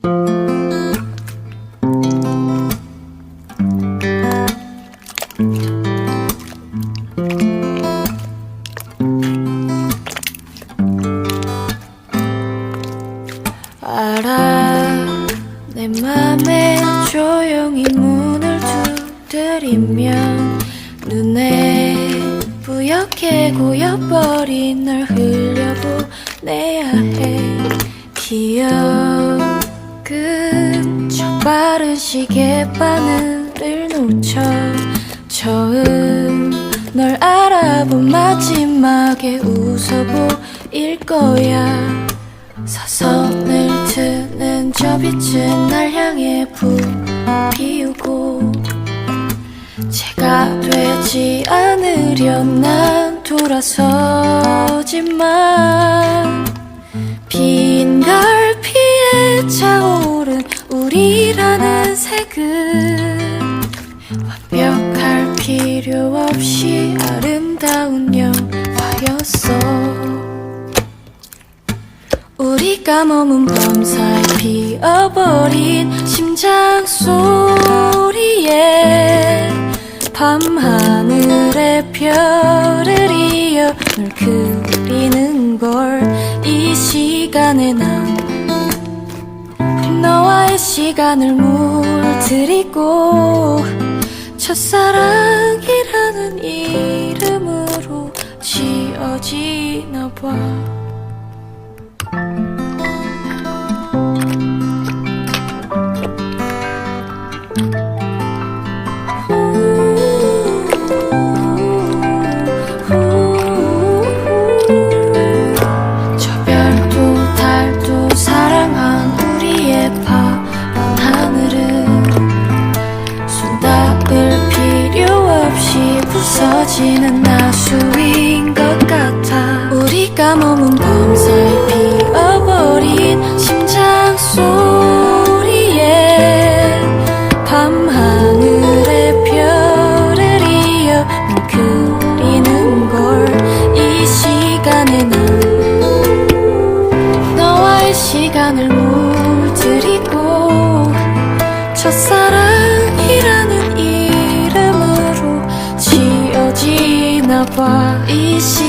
알아 내 맘에 조용히 문을 두드리면 눈에 뿌옇게 고여버린 널 흘려보내야 해. 기억은 저 빠른 시계 바늘을 놓쳐 처음 널 알아본 마지막에 웃어보일 거야. 사선을 트는 저 빛은 날 향해 부비우고 제가 되지 않으려 난 돌아서지만 우리라는 색은 완벽할 필요 없이 아름다운 영화였어. 우리가 머문 밤사이 피어버린 심장 소리에 밤하늘의 별을 이어 널 그리는 걸 이 시간에 난 너와의 시간을 물들이고 첫사랑이라는 이름으로 지어지나 봐 첫사랑이라는 이름으로 지어지나 봐. 이 시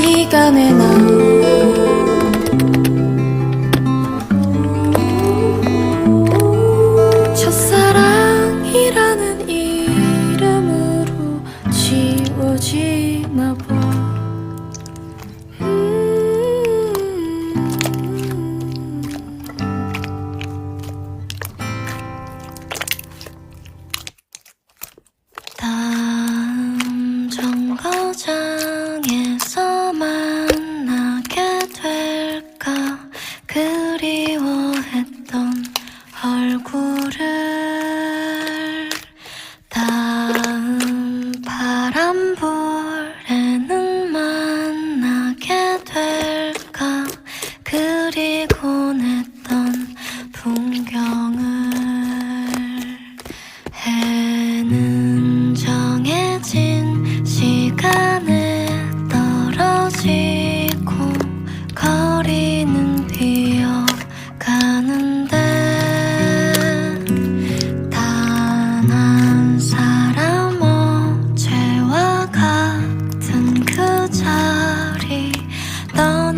떠